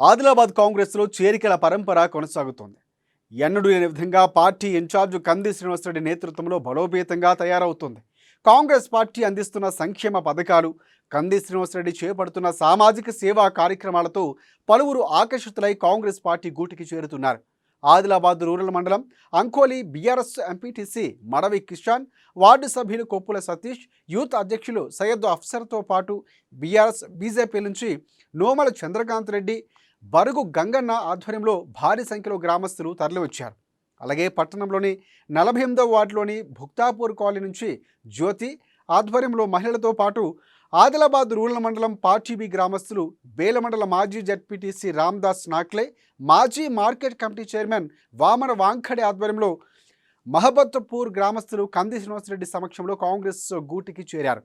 ఆదిలాబాద్ కాంగ్రెస్లో చేరికల పరంపర కొనసాగుతోంది. ఎన్నడూ లేని విధంగా పార్టీ ఇన్ఛార్జ్ కంది శ్రీనివాసరెడ్డి నేతృత్వంలో బలోపేతంగా తయారవుతోంది. కాంగ్రెస్ పార్టీ అందిస్తున్న సంక్షేమ పథకాలు కంది శ్రీనివాసరెడ్డి చేపడుతున్న సామాజిక సేవా కార్యక్రమాలతో పలువురు ఆకర్షితులై కాంగ్రెస్ పార్టీ గూటికి చేరుతున్నారు. ఆదిలాబాద్ రూరల్ మండలం Ankoli BRS MPTC Madavi Kishan ward సభ్యులు కొప్పుల సతీష్ యూత్ అధ్యక్షులు సయ్యద్ అఫ్సర్తో పాటు బీఆర్ఎస్ బీజేపీ నుంచి నోమల చంద్రకాంత్ రెడ్డి బరుగు గంగన్న ఆధ్వర్యంలో భారీ సంఖ్యలో గ్రామస్తులు తరలివచ్చారు. అలాగే పట్టణంలోని నలభై ఎనిమిదవ వార్డులోని భుక్తాపూర్ కాలనీ నుంచి జ్యోతి ఆధ్వర్యంలో మహిళలతో పాటు ఆదిలాబాద్ రూరల్ మండలం పార్టీబీ గ్రామస్తులు బేలమండల మాజీ జడ్పీటీసీ రామ్దాస్ నాక్లే మాజీ market committee chairman Vamana Wankhede ఆధ్వర్యంలో మహబత్పూర్ గ్రామస్తులు కంది శ్రీనివాసరెడ్డి సమక్షంలో కాంగ్రెస్ గూటికి చేరారు.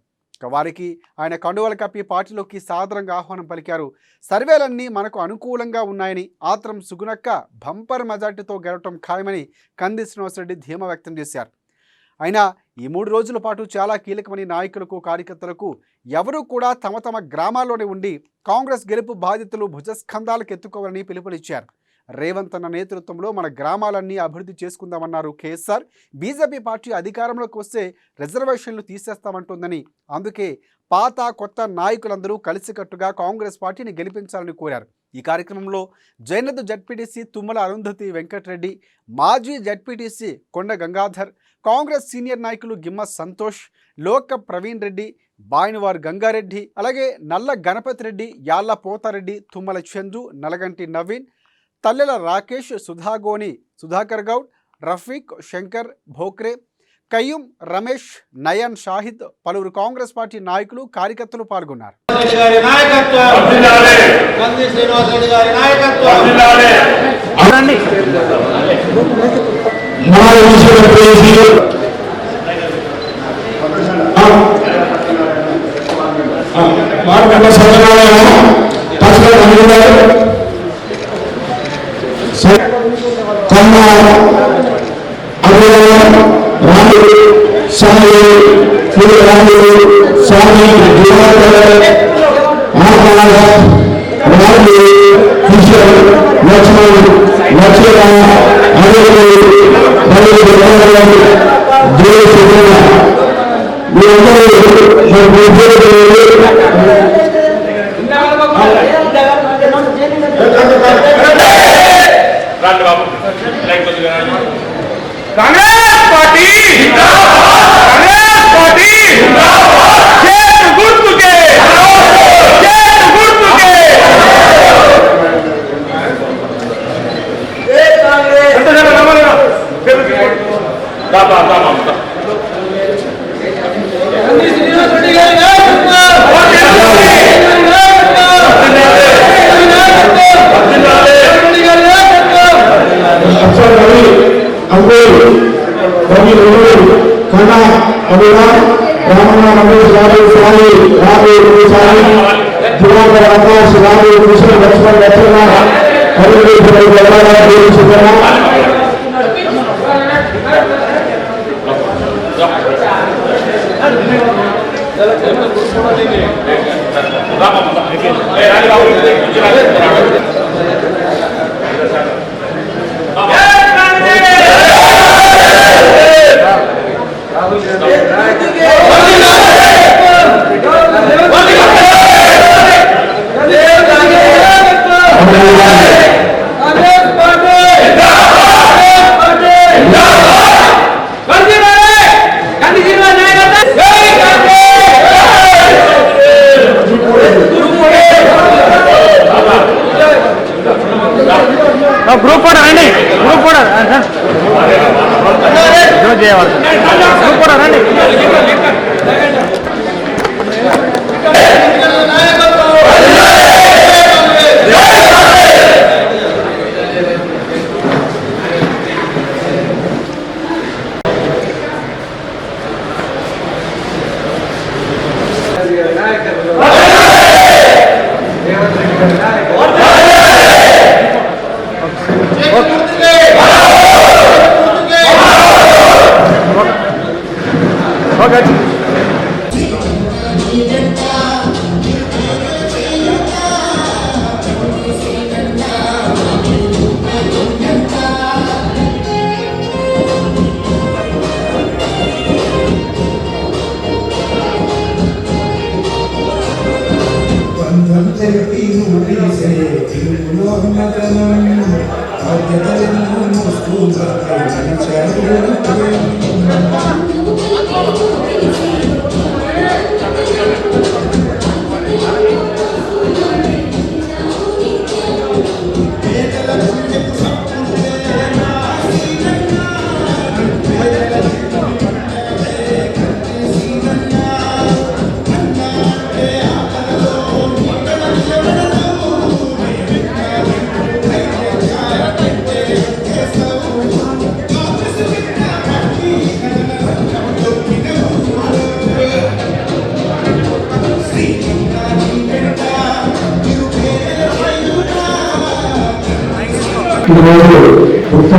వారికి ఆయన కండువల కప్పి పార్టీలోకి సాదరంగా ఆహ్వానం పలికారు. సర్వేలన్నీ మనకు అనుకూలంగా ఉన్నాయని ఆత్రం సుగునక్క బంపర్ మెజార్టీతో గెలవటం ఖాయమని కంది శ్రీనివాసరెడ్డి ధీమా వ్యక్తం చేశారు. అయినా ఈ మూడు రోజుల పాటు చాలా కీలకమని నాయకులకు కార్యకర్తలకు ఎవరూ కూడా తమ తమ గ్రామాల్లోనే ఉండి కాంగ్రెస్ గెలుపు బాధ్యతలు భుజస్కంధాలకు ఎత్తుకోవాలని పిలుపునిచ్చారు. రేవంత్ అన్న నేతృత్వంలో మన గ్రామాలన్నీ అభివృద్ధి చేసుకుందామన్నారు కేఎస్ఆర్. బీజేపీ పార్టీ అధికారంలోకి వస్తే రిజర్వేషన్లు తీసేస్తామంటుందని. అందుకే పాత కొత్త నాయకులందరూ కలిసికట్టుగా కాంగ్రెస్ పార్టీని గెలిపించాలని కోరారు. ఈ కార్యక్రమంలో జైనద్ జడ్పీటీసీ తుమ్మల అరుంధతి వెంకటరెడ్డి మాజీ జడ్పీటీసీ కొండ గంగాధర్ కాంగ్రెస్ సీనియర్ నాయకులు గిమ్మ సంతోష్ లోక ప్రవీణ్ రెడ్డి బాయినవార్ గంగారెడ్డి అలాగే నల్ల గణపతి రెడ్డి యాళ్ళ పోతారెడ్డి తుమ్మల చందు నలగంటి నవీన్ తల్లెల రాకేష్ సుధాగోని సుధాకర్ గౌడ్ రఫీక్ శంకర్ భోక్రే కయ్యూం రమేష్ నయన్ షాహిద్ పలువురు కాంగ్రెస్ పార్టీ నాయకులు కార్యకర్తలు పాల్గొన్నారు. నాయకత్వం. అందుకున్నారు కొమ్మ అభిరామ రాముడు స్వామి పూల రాముడు స్వామి దివాకర్ ఆకార రాముడు కిషోర్ లక్ష్మణ్ లక్ష్మణ అభిరాముడు రవి దేవ మీరందరూ మన ఉద్యోగులు రండి బాబు లైక్ కొద్దిగా రండి. కాంగ్రెస్ పార్టీ కాంగ్రెస్ పార్టీ అభిరామ్ రామణ రమేష్ రాజు స్వామి రాజు స్వామి దివాకర్ ఆకాష్ రాజు కృష్ణ లక్ష్మణ్ లక్ష్మణ హరి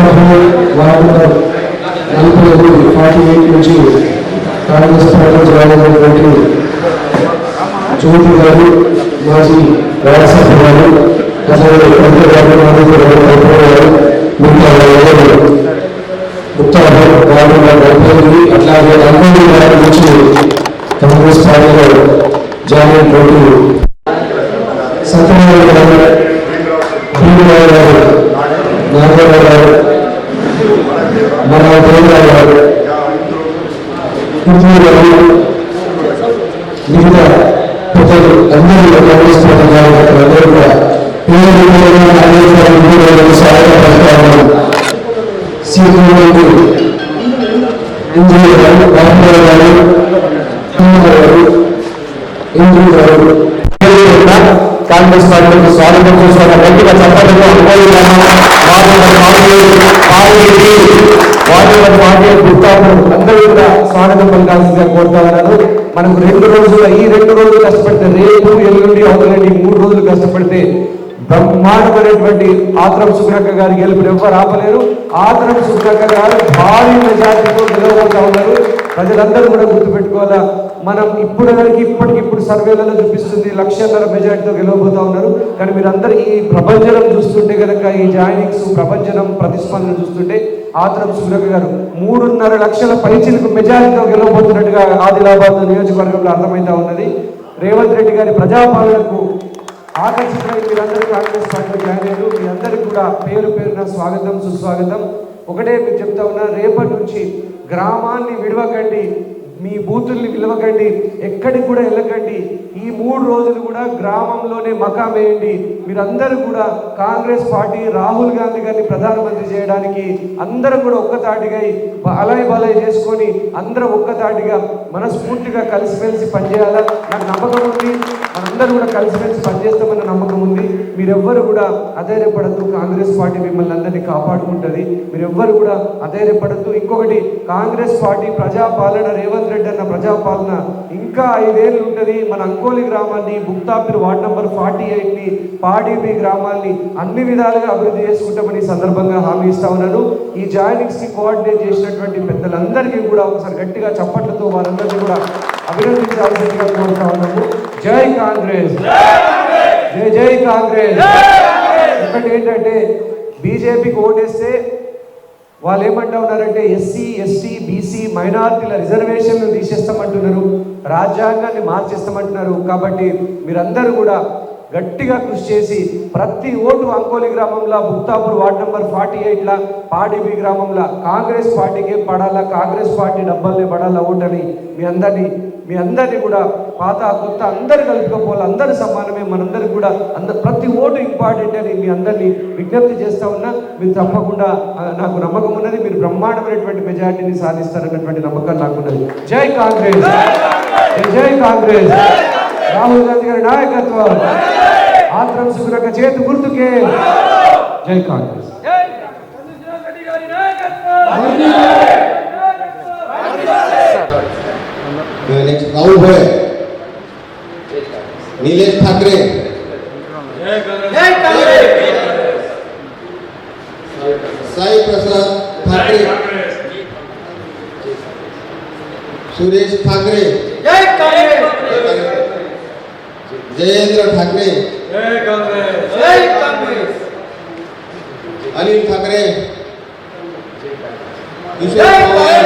ఉత్తరాఖండ్ వార్డులో నలభై ఐదు ఫార్టీ ఎయిట్ నుంచి కాంగ్రెస్ పార్టీ జాయిన్ అయినటువంటి గారు మాజీ రాజ్యసభ గారు అలాగే పెద్ద గారు గారు మిగతా నలభై అట్లాగే నలభై గారి నుంచి కాంగ్రెస్ పార్టీలో జాయిన్ అయినటువంటి సత్యనారాయణ గారు భీమరావు గారు ಮುಖ್ಯಮಂತ್ರಿಗಳು ವಿವಿಧ ಪ್ರಜೆಗಳು ಎಲ್ಲರಿಗೂ ಕಾಂಗ್ರೆಸ್ ಎಲ್ಲರೂ ಕೂಡ ಸಹಾಯ ಪಡೆದುಕೊಂಡು ಸಿಗುವುದು ಇಂಜಿನಿಯರ್ಗಳು ಡಾಕ್ಟರ್ಗಳು ಇಂಜಿನಿಯರ್ಗಳು ಇಂಜಿನಿಯರ್ಗಳು ಕಾಂಗ್ರೆಸ್ ಪಾರ್ಟಿಗೆ ಸ್ವಾಗತ ಕೋರಿಸುವ ವ್ಯಕ್ತಿಗಳ ಸಂಪರ್ಕವನ್ನು ಅನುಭವಿಸಿದ ಪಾರ್ಟಿ ಪಾರ್ಟಿ ಪಾರ್ಟಿಯ ಗುರ್ತಾಪು స్వాగతం పలకాల్సిందిగా కోరుతా ఉన్నారు మనకు రెండు రోజులు ఈ రెండు రోజులు కష్టపడితే రేపు ఎల్లుండి అవుతుందండి మూడు రోజులు కష్టపడితే బ్రహ్మాండమైనటువంటి ఆత్రం సుగ్రక్క గారి గెలుపుని ఎవ్వరు ఆపలేరు. ఆత్రం సుగ్రక్క గారు భారీ మెజార్టీతో గెలవబోతా ఉన్నారు. ప్రజలందరూ కూడా గుర్తుపెట్టుకోవాలా? మనం ఇప్పుడు వరకు ఇప్పటికిప్పుడు సర్వేలలో చూపిస్తుంది లక్షన్నర మెజార్టీతో గెలవబోతా ఉన్నారు. కానీ మీరందరూ ఈ ప్రపంచనం చూస్తుంటే కనుక ఈ జాయినింగ్స్ ప్రపంచనం ప్రతిస్పందన చూస్తుంటే ఆత్రం సూరక గారు మూడున్నర లక్షల పైచిలకు మెజారిటీతో గెలవబోతున్నట్టుగా ఆదిలాబాద్ నియోజకవర్గంలో అర్థమైతా ఉన్నది. రేవంత్ రెడ్డి గారి ప్రజాపాలనకు ఆకర్షితులై మీరందరూ కాంగ్రెస్ పార్టీలో జాయిన్ అయ్యారు. మీ అందరికీ కూడా పేరు పేరున స్వాగతం సుస్వాగతం. ఒకటే మీకు చెప్తా ఉన్నా రేపటి నుంచి గ్రామాన్ని విడవకండి మీ బూతుల్ని విలవకండి ఎక్కడికి కూడా వెళ్ళకండి. ఈ మూడు రోజులు కూడా గ్రామంలోనే మకాం వేయండి. మీరందరూ కూడా కాంగ్రెస్ పార్టీ రాహుల్ గాంధీ గారిని ప్రధానమంత్రి చేయడానికి అందరం కూడా ఒక్కతాటిగా అలై బలయ చేసుకొని అందరం ఒక్కతాటిగా మనస్ఫూర్తిగా కలిసిమెలిసి పనిచేయాలా? నాకు నమ్మకం ఉంది. మనందరూ కూడా కలిసిమెలిసి పనిచేస్తామన్న నమ్మకం ఉంది. మీరెవ్వరు కూడా అధైర్యపడద్దు. కాంగ్రెస్ పార్టీ మిమ్మల్ని అందరినీ కాపాడుకుంటుంది. మీరెవ్వరు కూడా అధైర్యపడద్దు. ఇంకొకటి కాంగ్రెస్ పార్టీ ప్రజాపాలన రేవంత్ రెడ్డి అన్న ప్రజాపాలన ఇంకా ఐదేళ్ళు ఉంటుంది. మన అంకోలి గ్రామాన్ని బుక్తాపిర్ వార్డ్ నంబర్ ఫార్టీ ఎయిట్ని పాడీపీ గ్రామాన్ని అన్ని విధాలుగా అభివృద్ధి చేసుకుంటామని ఈ సందర్భంగా హామీ ఇస్తా ఉన్నాను. ఈ జాయినింగ్స్ని కోఆర్డినేట్ చేసినటువంటి పెద్దలందరికీ కూడా ఒకసారి గట్టిగా చప్పట్లతో వారందరినీ కూడా అభినందించాల్సిందిగా కోరుతా ఉన్నాము జై కాంగ్రెస్. జై జై కాంగ్రెస్. ఒకటి ఏంటంటే బీజేపీకి ఓటేస్తే వాళ్ళు ఏమంటా ఉన్నారంటే ఎస్సీ ఎస్టీ బీసీ మైనారిటీల రిజర్వేషన్లు తీసేస్తామంటున్నారు. రాజ్యాంగాన్ని మార్చేస్తామంటున్నారు. కాబట్టి మీరందరూ కూడా గట్టిగా కృషి చేసి ప్రతి ఓటు అంకోలి గ్రామంలో ముక్తాపూర్ వార్డ్ నెంబర్ ఫార్టీ ఎయిట్లా పాడిబి గ్రామంలో కాంగ్రెస్ పార్టీకే పడాలా కాంగ్రెస్ పార్టీ డబ్బల్నే పడాలా ఓటని మీ అందరినీ మీ అందరినీ కూడా పాత కొత్త అందరు కలుపుకోవాలి. అందరు సమానమే మనందరికి కూడా అందరు ప్రతి ఓటు ఇంపార్టెంట్ అని మీ అందరినీ విజ్ఞప్తి చేస్తూ ఉన్నా. మీరు తప్పకుండా నాకు నమ్మకం ఉన్నది మీరు బ్రహ్మాండమైనటువంటి మెజార్టీని సాధిస్తారన్నటువంటి నమ్మకం నాకున్నది. జై కాంగ్రెస్! జై కాంగ్రెస్! రాహుల్ గాంధీ గారి నాయకత్వం! ఆంధ్ర సుగునక చేతి గుర్తుకే! జై కాంగ్రెస్! राहुल भोळे निलेश ठाकरे। साई प्रसाद ठाकरे। सुरेश ठाकरे। जयेंद्र ठाकरे। अनिल ठाकरे। किशोर पवार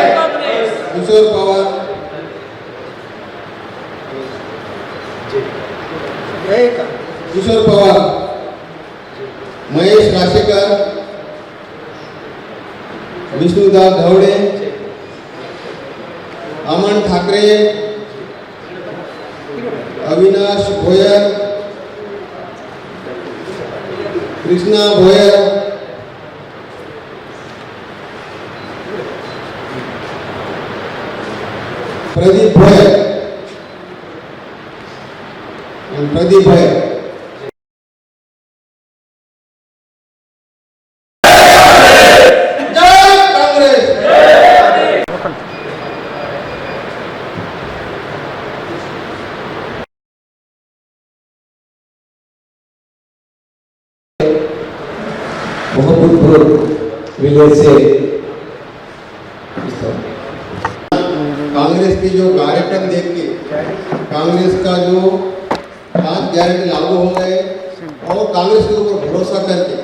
महेश राशेकर विष्णुदास धवड़े अमन ठाकरे अविनाश भोयर कृष्णा भोयर प्रदीप भोयर प्रदीप कांग्रेस के जो कार्यक्रम देख के कांग्रेस का जो पाँच गारंटी लागू हो गए और कांग्रेस के ऊपर भरोसा करके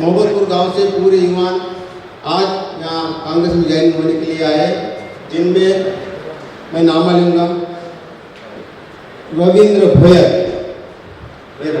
मोहम्मदपुर गाँव से पूरे युवा आज यहाँ कांग्रेस में ज्वाइन होने के लिए आए जिनमें मैं नाम लूँगा रविंद्र भोयर। ये लो,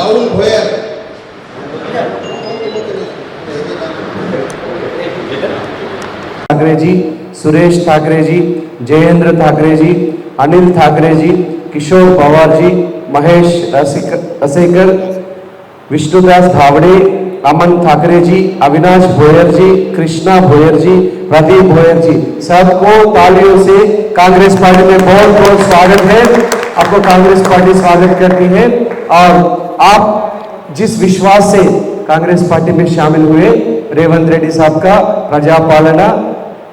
राहुल भोयर ठाकरे जी, सुरेश ठाकरे जी, जयेंद्र ठाकरे जी, अनिल ठाकरे जी, किशोर पवार जी, महेश रसिक- रसेकर, विष्णुदास धावड़े, अमन ठाकरे जी, अविनाश भोयर जी, कृष्णा भोयर जी, प्रदीप भोयर जी। सबको तालियों से कांग्रेस पार्टी में बहुत बहुत स्वागत है। आपको कांग्रेस पार्टी स्वागत करती है। और आप जिस विश्वास से कांग्रेस पार्टी में शामिल हुए रेवंत रेड्डी साहब का प्रजा पालना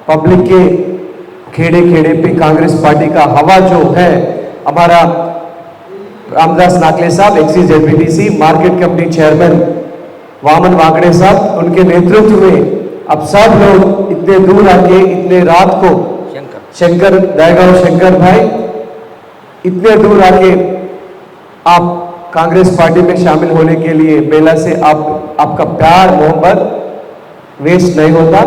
पब्लिक के खेड़े खेड़े पे कांग्रेस पार्टी का हवा जो है हमारा रामदास नाकले साहब ex ZPTC market company chairman Vaman Wankhede साहब उनके नेतृत्व में अब सब लोग इतने दूर आके इतने रात को शंकर दयागांव शंकर भाई इतने दूर आके आप कांग्रेस पार्टी में शामिल होने के लिए बेला से आप आपका प्यार, मोहब्बत वेस्ट नहीं होता।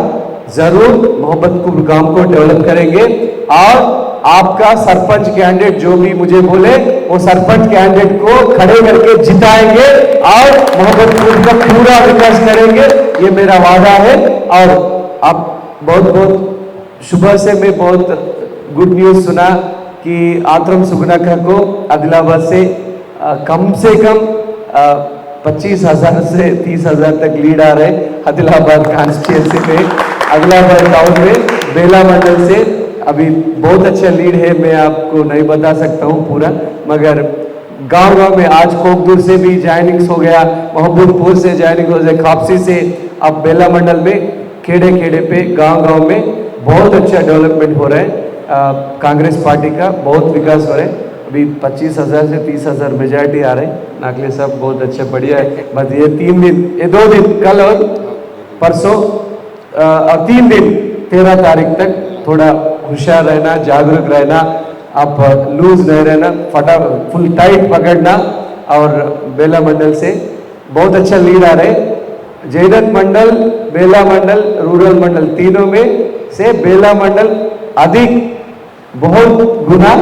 ज़रूर मोहब्बतपुर गाँव को डेवलप करेंगे। और आपका सरपंच कैंडिडेट जो भी मुझे बोले, वो सरपंच कैंडिडेट को खड़े करके जिताएँगे और मोहब्बतपुर का पूरा विकास करेंगे। ये मेरा वादा है। और आप बहुत बहुत सुबह से मैं बहुत गुड न्यूज़ सुना कि आत्रम सुगुनाखा को आदिलाबाद से कम से कम पच्चीस हज़ार से तीस हज़ार तक लीड आ रहे आदिलाबाद कॉन्स्टिट्यूंसी में आदिलाबाद टाउन में, बेला मंडल से। अभी बहुत अच्छा लीड है, मैं आपको नहीं बता सकता हूँ पूरा, मगर गाँव गाँव में आज कोकदूर से भी ज्वाइनिंग्स हो गया मोहम्मदपुर से ज्वाइनिंग हो गया, खापसी से अब बेला मंडल में खेड़े खेड़े पे गाँव गाँव में बहुत अच्छा डेवलपमेंट हो रहा है। कांग्रेस पार्टी का बहुत विकास हो रहा है। अभी पच्चीस हज़ार से तीस हज़ार मेजॉरिटी आ रहे हैं। नागले साहब बहुत अच्छा बढ़िया है। बस ये तीन दिन, ये दो दिन, कल और परसों और तीन दिन, तेरह तारीख तक थोड़ा होशियार रहना, जागरूक रहना, आप लूज नहीं रहना, फटा, फुल टाइट पकड़ना और बेला मंडल से बहुत अच्छा लीड आ रहे जयदत्त मंडल, बेला मंडल रूरल मंडल, तीनों में से बेला मंडल अधिक बहुत गुना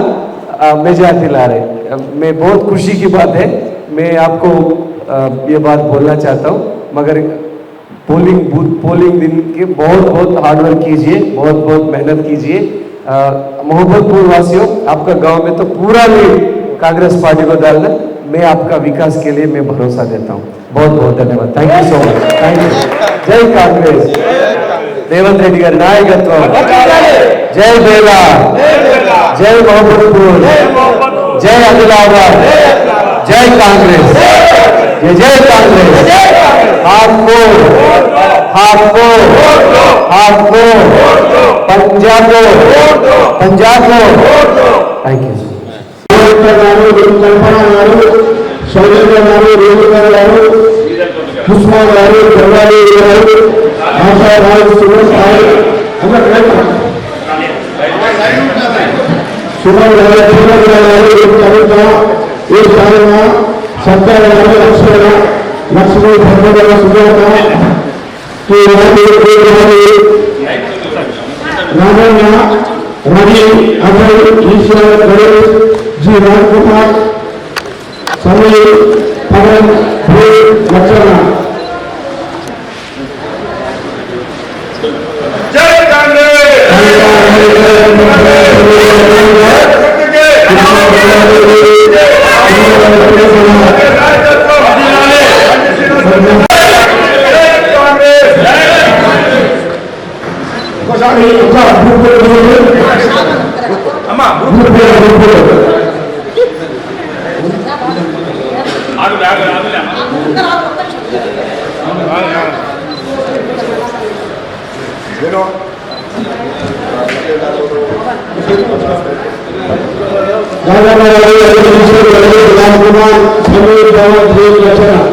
मेजाज दिला रहे मैं बहुत खुशी की बात है। मैं आपको ये बात बोलना चाहता हूँ मगर पोलिंग बूथ पोलिंग दिन के बहुत बहुत हार्डवर्क कीजिए बहुत बहुत मेहनत कीजिए। मोहब्बतपुर वासियों आपका गाँव में तो पूरा लीड कांग्रेस पार्टी को डालना मैं आपका विकास के लिए मैं भरोसा देता हूँ। बहुत बहुत धन्यवाद। Thank you so much thank you जय कांग्रेस। रेवंत रेड्डी का नायकत्व। जय बेला। जय मोहम्मदपुर। जय अखिलाबाद जय कांग्रेस। जय कांग्रेस। आपको आपको आपको पंजाब। को पंजाब। को थैंक यू సోదరు గారు రేణు గారు ఉస్మాన్ గారు గంగారెడ్డి గారు ఆశారావు సురేష్ ಸರ್ಕಾರ ಲಕ್ಷ್ಮೀ ಧರ್ಮಗಳ ಸುಜಾತ ನಾಗಣ್ಣ ರವಿ ಅಭಯ್ ಈಶ್ವರ ಗಣೇಶ್ ಜಿ ರಾಜ್ಕುಮಾರ್ ಸಮೀರ್ ಪವನ್ ಭೂ ಲಕ್ಷಣ కుమార్ సమీర్ పవన్ దేవి గారు